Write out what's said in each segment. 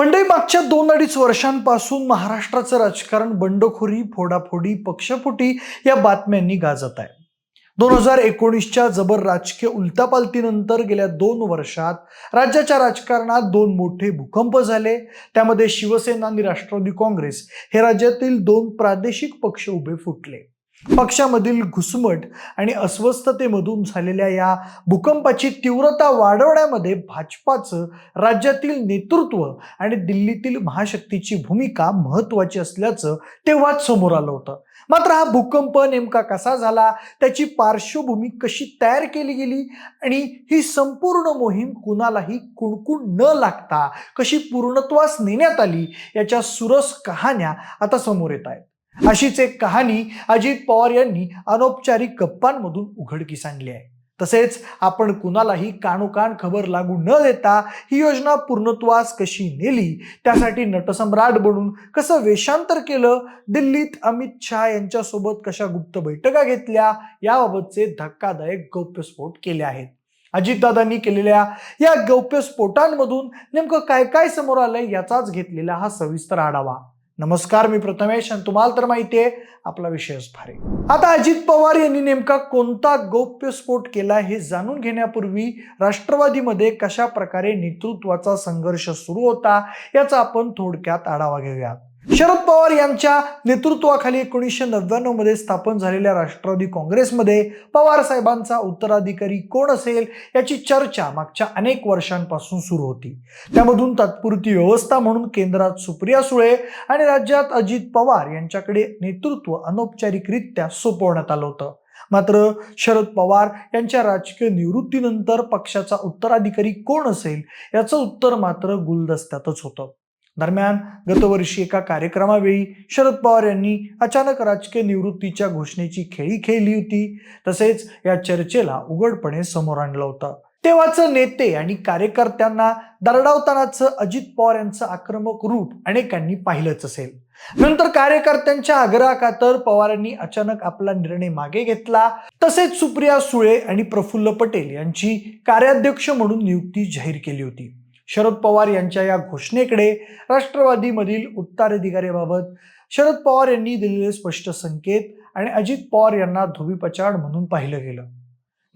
मंडळी मागच्या दोन अडीच वर्षांपासून महाराष्ट्राचं राजकारण बंडखोरी फोडाफोडी पक्षफुटी या बातम्यांनी गाजत आहे. दोन हजार एकोणीसच्या जबर राजकीय उलतापालतीनंतर गेल्या दोन वर्षात राज्याच्या राजकारणात दोन मोठे भूकंप झाले. त्यामध्ये शिवसेना आणि राष्ट्रवादी काँग्रेस हे राज्यातील दोन प्रादेशिक पक्ष उभे फुटले. पक्षामधील घुसमट आणि अस्वस्थतेमधून झालेल्या या भूकंपाची तीव्रता वाढवण्यामध्ये भाजपाचं राज्यातील नेतृत्व आणि दिल्लीतील महाशक्तीची भूमिका महत्वाची असल्याचं तेव्हाच समोर आलं होतं. मात्र हा भूकंप नेमका कसा झाला त्याची पार्श्वभूमी कशी तयार केली गेली आणि ही संपूर्ण मोहीम कुणालाही कुणकुण न लागता कशी पूर्णत्वास नेण्यात आली याच्या सुरस कहाण्या आता समोर येत आहेत. अशीच एक कहाणी अजित पवार यांनी अनौपचारिक गप्पांमधून उघडकीस आणली आहे. तसेच आपण कुणालाही कानोकान खबर लागू न देता ही योजना पूर्णत्वास कशी नेली त्यासाठी नटसम्राट बनून कसं वेषांतर केलं दिल्लीत अमित शहा यांच्यासोबत कशा गुप्त बैठका घेतल्या याबाबतचे धक्कादायक गौप्यस्फोट केले आहेत. अजितदादांनी केलेल्या या गौप्यस्फोटांमधून नेमकं काय काय समोर आलंय याचाच घेतलेला हा सविस्तर आढावा. नमस्कार मी प्रथमेश आणि तुम्हाला तर माहिती आहे आपला विषयच भारी. आता अजित पवार यांनी नेमका कोणता गौप्यस्फोट केला हे जाणून घेण्यापूर्वी राष्ट्रवादीमध्ये कशा प्रकारे नेतृत्वाचा संघर्ष सुरू होता याचा आपण थोडक्यात आढावा घेऊयात. शरद पवार यांच्या नेतृत्वाखाली एकोणीसशे नव्याण्णवमध्ये स्थापन झालेल्या राष्ट्रवादी काँग्रेसमध्ये पवार साहेबांचा उत्तराधिकारी कोण असेल याची चर्चा मागच्या अनेक वर्षांपासून सुरू होती. त्यामधून तात्पुरती व्यवस्था म्हणून केंद्रात सुप्रिया सुळे आणि राज्यात अजित पवार यांच्याकडे नेतृत्व अनौपचारिकरित्या सोपवण्यात आलं होतं. मात्र शरद पवार यांच्या राजकीय निवृत्तीनंतर पक्षाचा उत्तराधिकारी कोण असेल याचं उत्तर मात्र गुलदस्त्यातच होतं. दरम्यान गतवर्षी एका कार्यक्रमावेळी शरद पवार यांनी अचानक राजकीय निवृत्तीच्या घोषणेची खेळी खेळली होती. तसेच या चर्चेला उघडपणे समोर आणलं होतं. तेव्हाचं नेते आणि कार्यकर्त्यांना दरडावतानाचं अजित पवार यांचं आक्रमक रूप अनेकांनी पाहिलंच असेल. नंतर कार्यकर्त्यांच्या आग्रहाखातर पवारांनी अचानक आपला निर्णय मागे घेतला. तसेच सुप्रिया सुळे आणि प्रफुल्ल पटेल यांची कार्याध्यक्ष म्हणून नियुक्ती जाहीर केली होती. शरद पवार यांच्या या घोषणेकडे राष्ट्रवादीमधील उत्तराधिकाऱ्याबाबत शरद पवार यांनी दिलेले स्पष्ट संकेत आणि अजित पवार यांना धोबीपछाड म्हणून पाहिलं गेलं.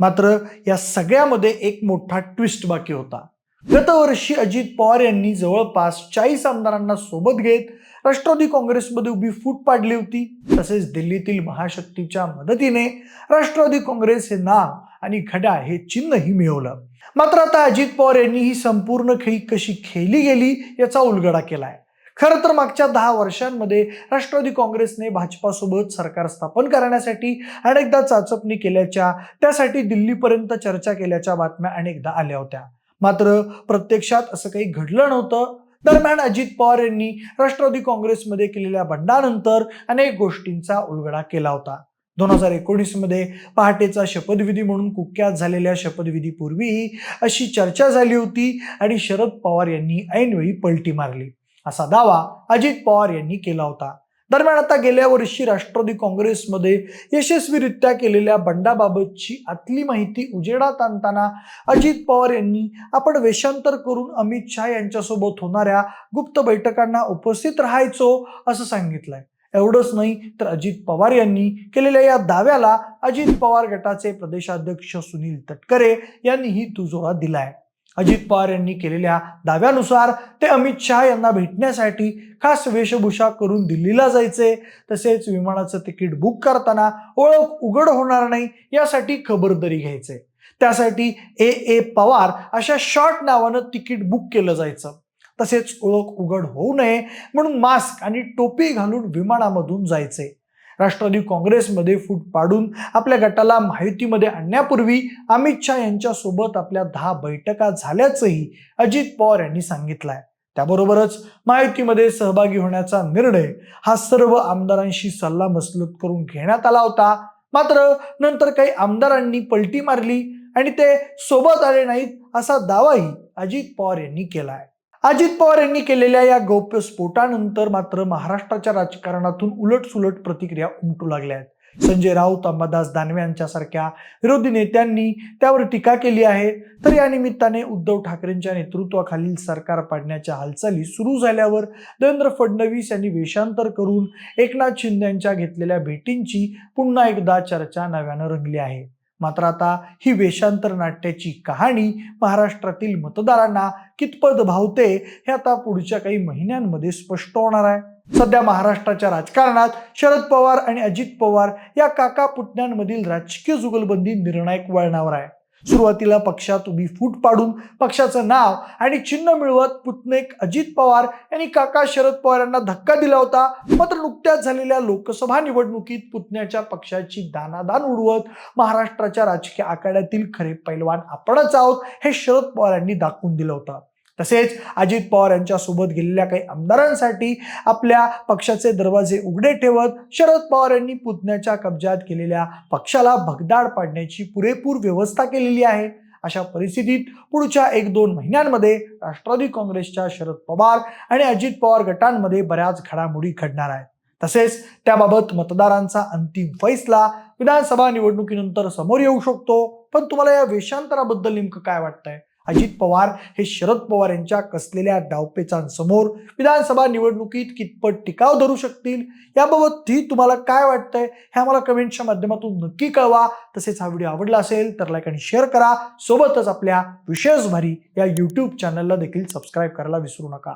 मात्र या सगळ्यामध्ये एक मोठा ट्विस्ट बाकी होता. गतवर्षी अजित पवार यांनी जवळपास चाळीस आमदारांना सोबत घेत राष्ट्रवादी काँग्रेसमध्ये उभी फूट पाडली होती. तसेच दिल्लीतील महाशक्तीच्या मदतीने राष्ट्रवादी काँग्रेस हे नाव आणि खडा हे चिन्हही मिळवलं. मात्र आता अजित पवार यांनी ही संपूर्ण खेळी कशी खेळली गेली याचा उलगडा केलाय. खरं तर मागच्या दहा वर्षांमध्ये राष्ट्रवादी काँग्रेसने भाजपासोबत सरकार स्थापन करण्यासाठी अनेकदा चाचपणी केल्याच्या त्यासाठी दिल्लीपर्यंत चर्चा केल्याच्या बातम्या अनेकदा आल्या होत्या. मात्र प्रत्यक्षात असं काही घडलं नव्हतं. दरम्यान अजित पवार यांनी राष्ट्रवादी काँग्रेसमध्ये केलेल्या बंडानंतर अनेक गोष्टींचा उलगडा केला होता. दोन हजार एकोणीसमध्ये पहाटेचा शपथविधी म्हणून कुख्यात झालेल्या शपथविधीपूर्वी अशी चर्चा झाली होती आणि शरद पवार यांनी ऐनवेळी पलटी मारली. असा दावा अजित पवार यांनी केला होता. दरम्यान आता गेल्या वर्षी राष्ट्रवादी काँग्रेसमध्ये यशस्वीरित्या केलेल्या बंडाबाबतची आतली माहिती उजेडात आणताना अजित पवार यांनी आपण वेषांतर करून अमित शहा यांच्यासोबत होणाऱ्या गुप्त बैठकांना उपस्थित राहायचो असं सांगितलंय. एवढंच नाही तर अजित पवार यांनी केलेल्या या दाव्याला अजित पवार गटाचे प्रदेशाध्यक्ष सुनील तटकरे यांनीही दुजोरा दिलाय. अजित पवार यांनी केलेल्या दाव्यानुसार ते अमित शहा यांना भेटण्यासाठी खास वेशभूषा करून दिल्लीला जायचे. तसेच विमानाचं तिकीट बुक करताना ओळख उघड होणार नाही यासाठी खबरदारी घ्यायचे. त्यासाठी ए ए पवार अशा शॉर्ट नावानं तिकीट बुक केलं जायचं. तसेच ओळख उघड होऊ नये म्हणून मास्क आणि टोपी घालून विमानामधून जायचे. राष्ट्रवादी काँग्रेसमध्ये फूट पाडून आपल्या गटाला माहितीमध्ये आणण्यापूर्वी अमित शहा यांच्यासोबत आपल्या दहा बैठका झाल्याचंही अजित पवार यांनी सांगितलंय. त्याबरोबरच माहितीमध्ये सहभागी होण्याचा निर्णय हा सर्व आमदारांशी सल्लामसलत करून घेण्यात आला होता. मात्र नंतर काही आमदारांनी पलटी मारली आणि ते सोबत आले नाहीत असा दावाही अजित पवार यांनी केलाय. अजित पवार यांनी केलेल्या या गौप्य स्फोटानंतर मात्र महाराष्ट्राच्या राजकारणातून उलटसुलट प्रतिक्रिया उमटू लागल्या आहेत. संजय राऊत अंबादास दानवे यांच्यासारख्या विरोधी नेत्यांनी त्यावर टीका केली आहे. तर या निमित्ताने उद्धव ठाकरेंच्या नेतृत्वाखालील सरकार पाडण्याच्या हालचाली सुरू झाल्यावर देवेंद्र फडणवीस यांनी वेषांतर करून एकनाथ शिंदे यांच्या घेतलेल्या भेटींची पुन्हा एकदा चर्चा नव्यानं रंगली आहे. मात्र आता ही वेषांतर नाट्याची कहाणी महाराष्ट्रातील मतदारांना कितपत भावते हे आता पुढच्या काही महिन्यांमध्ये स्पष्ट होणार आहे. सध्या महाराष्ट्राच्या राजकारणात शरद पवार आणि अजित पवार या काका पुतण्यांमधील राजकीय जुगलबंदी निर्णायक वळणावर आहे. सुरुवातीला पक्षात उभी फूट पाडून पक्षाचं नाव आणि चिन्ह मिळवत पुतनेक अजित पवार यांनी काका शरद पवार यांना धक्का दिला होता. मात्र नुकत्याच झालेल्या लोकसभा निवडणुकीत पुतण्याच्या पक्षाची दानादान उडवत महाराष्ट्राच्या राजकीय आखाड्यातील खरे पैलवान आपणच आहोत हे शरद पवार यांनी दाखवून दिलं होतं. तसेच अजित पवार यांच्यासोबत गेलेल्या काही आमदारांसाठी आपल्या पक्षाचे दरवाजे उघडे ठेवत शरद पवार यांनी पुतण्याच्या कब्जात केलेल्या पक्षाला भगदाड पाडण्याची पुरेपूर व्यवस्था केलेली आहे. अशा परिस्थितीत पुढच्या एक दोन महिन्यांमध्ये राष्ट्रवादी काँग्रेसच्या शरद पवार आणि अजित पवार गटांमध्ये बऱ्याच घडामोडी घडणार आहेत. तसेच त्याबाबत मतदारांचा अंतिम फैसला विधानसभा निवडणुकीनंतर समोर येऊ शकतो. पण तुम्हाला या वेषांतराबद्दल नेमकं काय वाटतंय? अजित पवार हे शरद पवार यांच्या कसलेल्या डावपेचांसमोर विधानसभा निवडणुकीत कितपत टिकाव धरू शकतील? याबाबतही तुम्हाला काय वाटतंय? हे आम्हाला कमेंटच्या माध्यमातून नक्की कळवा. तसेच हा व्हिडिओ आवडला असेल तर लाईक आणि शेअर करा. सोबतच आपल्या विशेष भारी या यूट्यूब चॅनलला देखील सबस्क्राईब करायला विसरू नका.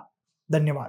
धन्यवाद.